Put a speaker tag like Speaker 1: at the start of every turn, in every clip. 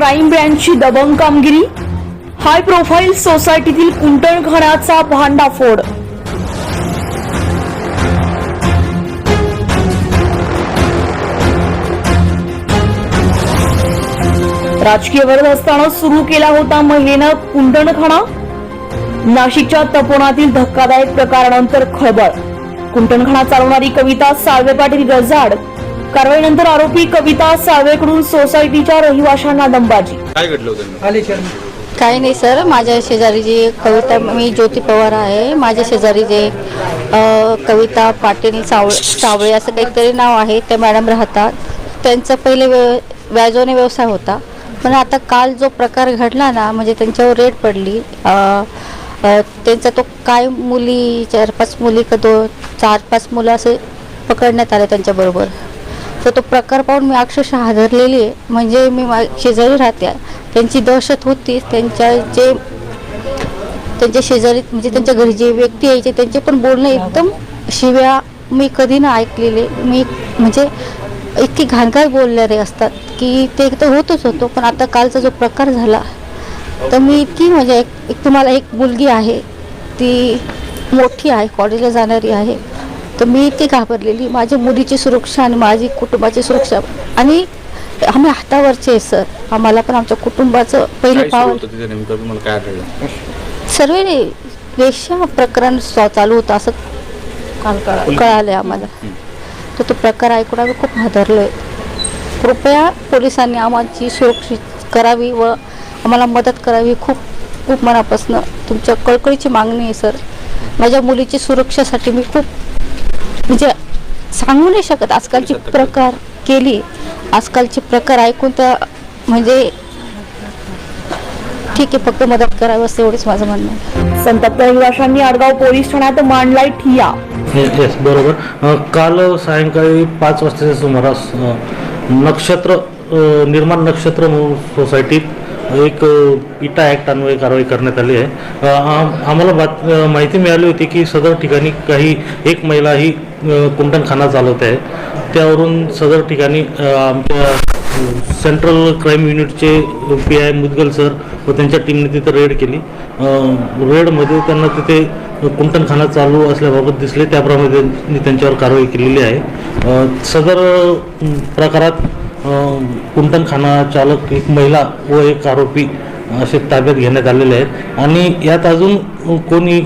Speaker 1: Crime ब्रँचची दबंग कामगिरी? हाय प्रोफाईल सोसायटीतील कुंटणखणाचा भांडाफोड. राजकीय वरद असताना सुरू केला होता महिलेनं कुंटणखणा नाशिकच्या तपोनातील धक्कादायक प्रकारानंतर खळबळ. कुंटणखणा चालवणारी कविता साळवे पाटील गजाड कारवाईनंतर आरोपी कविता साळवेकडून सोसायटीच्या रहिवाशांना दंबाजी
Speaker 2: काय घडलं होतं
Speaker 3: आले शर्मा
Speaker 4: काही नाही सर. माझ्या शेजारी जी कविता मी ज्योती पवार आहे. माझ्या शेजारी जे अ, कविता पाटील साव सावळे असं काहीतरी नाव आहे त्या मॅडम राहतात. त्यांचा पहिले व्य व्याजोने व्यवसाय होता. पण आता काल जो प्रकार घडला ना म्हणजे त्यांच्यावर रेड पडली. अ, अ, त्यांचा तो काय मुली चार पाच मुली का दो चार पाच मुलं असे पकडण्यात आले त्यांच्याबरोबर. तर तो प्रकार पाहून मी अक्षरशः हादरलेली आहे. म्हणजे मी मा शेजारी राहते. त्यांची दहशत होतीच त्यांच्या जे त्यांच्या शेजारी म्हणजे त्यांच्या घरी जे व्यक्ती यायचे त्यांचे पण बोलणं एकदम शिव्या मी कधी ना ऐकलेले. मी म्हणजे इतकी घाणघाण बोलणारे असतात की ते तर होतच होतो पण आता कालचा जो प्रकार झाला तर मी इतकी म्हणजे एक तुम्हाला एक मुलगी आहे. ती मोठी आहे कॉलेजला जाणारी आहे. तर मी इतकी घाबरलेली. माझ्या मुलीची सुरक्षा आणि माझी कुटुंबाची सुरक्षा. आणि आम्ही हातावरचे सर. आम्हाला पण आमच्या कुटुंबाचं पहिलं पाव सर्व वेश्या प्रकरण चालू होतं असं काल कळा- कळालं आम्हाला. तर तो प्रकार ऐकून आम्ही खूप हादरलोय. कृपया पोलिसांनी आम्हाची सुरक्षित करावी व आम्हाला मदत करावी. खूप खूप मनापासून. तुमच्या कळकळीची मागणी आहे सर. माझ्या मुलीची सुरक्षेसाठी मी खूप म्हणजे सांगू नाही शकत. आजकालची प्रकार केली. आजकालचे प्रकार ऐकून तर म्हणजे ठीक आहे फक्त मदत करावी असं एवढंच माझं म्हणणं आहे.
Speaker 1: संतप्त रहिवाशांनी आडगाव पोलीस ठाण्यात मांडलाय ठिया.
Speaker 5: येस बरोबर. काल सायंकाळी पाच वाजताच्या सुमारास नक्षत्र निर्माण नक्षत्र म्हणून सोसायटीत एक इटा ॲक्ट अन्वये कारवाई करण्यात आली आहे. आम- आम्हाला बात माहिती मिळाली होती की सदर ठिकाणी काही एक महिला ही अ, कुंटणखाना चालवत आहे. त्यावरून सदर ठिकाणी आमच्या सेंट्रल क्राईम युनिटचे पी आय मुदगल सर व त्यांच्या टीमने तिथे रेड केली. रेडमध्ये त्यांना तिथे कुंटणखाना चालू असल्याबाबत दिसले. त्याप्रमाणे त्यांनी त्यांच्यावर कारवाई केलेली आहे. सदर प्रकारात अ, कुंटणखाना चालक एक महिला व एक आरोपी असे ताब्यात घेण्यात आलेले आहेत. आणि यात अजून कोणी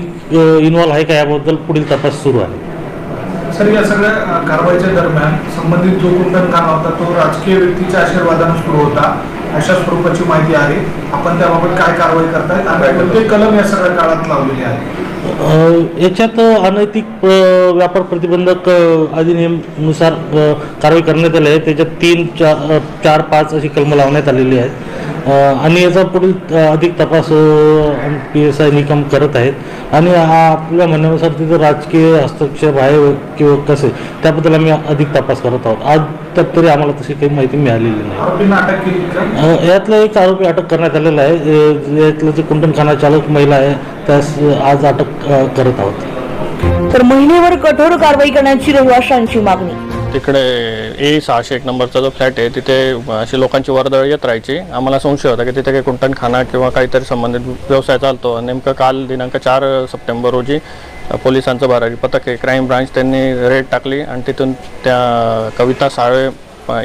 Speaker 5: इन्वॉल्व आहे का याबद्दल पुढील तपास सुरू आहे?
Speaker 3: सर या सगळ्या कारवाईच्या दरम्यान संबंधित जो कुंटणखाना होता तो राजकीय व्यक्तीच्या आशीर्वादाने सुरू होता. अशा स्वरूपाची माहिती आहे. आपण त्याबाबत काय कारवाई करताय? आणि कोणते कलम या सगळ्या काळात लावलेले आहे
Speaker 5: याच्यात अनैतिक व्यापार प्रतिबंधक अधिनियमानुसार अधिनियमनुसार कारवाई करण्यात आली आहे. त्याच्यात तीन चार चार पाच अशी कलमं लावण्यात आलेली आहेत. आणि याचा पुढील अधिक तपास पी एस आय निकम करत आहेत. आणि हा आपल्या म्हणण्यानुसार तिथं राजकीय हस्तक्षेप आहे व- किंवा कसे त्याबद्दल आम्ही अधिक तपास करत आहोत. आज तक तरी आम्हाला तशी काही माहिती मिळालेली नाही. यातला एक आरोपी अटक करण्यात आलेला आहे. यातलं जे कुंटणखाना चालक महिला आहे त्यास आज अटक करत आहोत.
Speaker 1: तर महिलेवर कठोर कारवाई करण्याची रहिवाशांची मागणी.
Speaker 6: तिकडे ए सहाशे एक नंबरचा जो फ्लॅट आहे तिथे अशी लोकांची वर्दळ येत राहायची. आम्हाला संशय होता की तिथे काही कुंटणखाना किंवा काहीतरी संबंधित व्यवसाय चालतो. नेमकं काल दिनांक चार सप्टेंबर रोजी पोलिसांचं भरारी पथक आहे क्राईम ब्रांच त्यांनी रेड टाकली आणि तिथून त्या कविता साळवे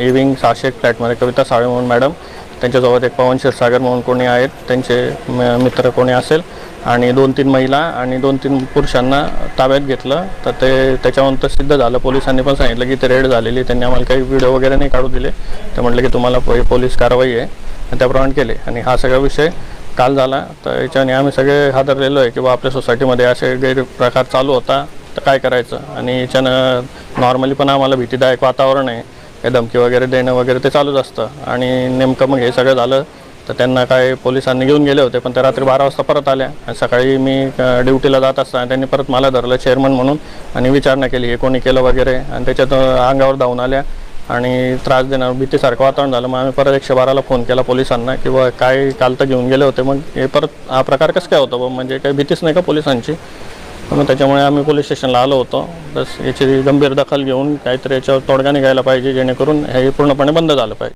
Speaker 6: इव्हिंग सहाशे एक फ्लॅटमध्ये कविता साळवे म्हणून मॅडम त्यांच्यासोबत एक पवन क्षीरसागर म्हणून कोणी आहेत त्यांचे म- मित्र कोणी असेल आणि दोन तीन महिला आणि दोन तीन पुरुषांना ताब्यात घेतलं. तर ते त्याच्यानंतर सिद्ध झालं. पोलिसांनी पण सांगितलं की ते रेड झालेली. त्यांनी आम्हाला काही व्हिडिओ वगैरे नाही काढू दिले. ते म्हटलं की तुम्हाला पोलीस कारवाई आहे. आणि त्याप्रमाणे केले. आणि हा सगळा विषय काल झाला. तर याच्याने आम्ही सगळे हादरलेलो आहे की बा आपल्या सोसायटीमध्ये असे गैरप्रकार चालू होता. तर काय करायचं? आणि याच्यानं नॉर्मली पण आम्हाला भीतीदायक वातावरण आहे. हे धमकी वगैरे देणं वगैरे ते चालूच असतं. आणि नेमकं मग हे सगळं झालं. तर त्यांना काय पोलिसांनी घेऊन गेले होते पण त्या रात्री बारा वाजता परत आल्या. आणि सकाळी मी ड्युटीला जात असताना त्यांनी परत मला धरलं चेअरमन म्हणून आणि विचारणा केली हे कोणी केलं वगैरे. आणि त्याच्यात अंगावर धावून आल्या. आणि त्रास देणार भीतीसारखं वातावरण झालं. मग आम्ही परत एकशे बाराला फोन केला पोलिसांना किंवा काय काल तर घेऊन गेले होते. मग हे परत हा प्रकार कसं काय होतं बुवा? म्हणजे काही भीतीच नाही का पोलिसांची? मग त्याच्यामुळे आम्ही पोलीस स्टेशनला आलो होतो. बस याची गंभीर दखल घेऊन काहीतरी याच्यावर तोडगा निघायला पाहिजे जेणेकरून हे पूर्णपणे बंद झालं पाहिजे.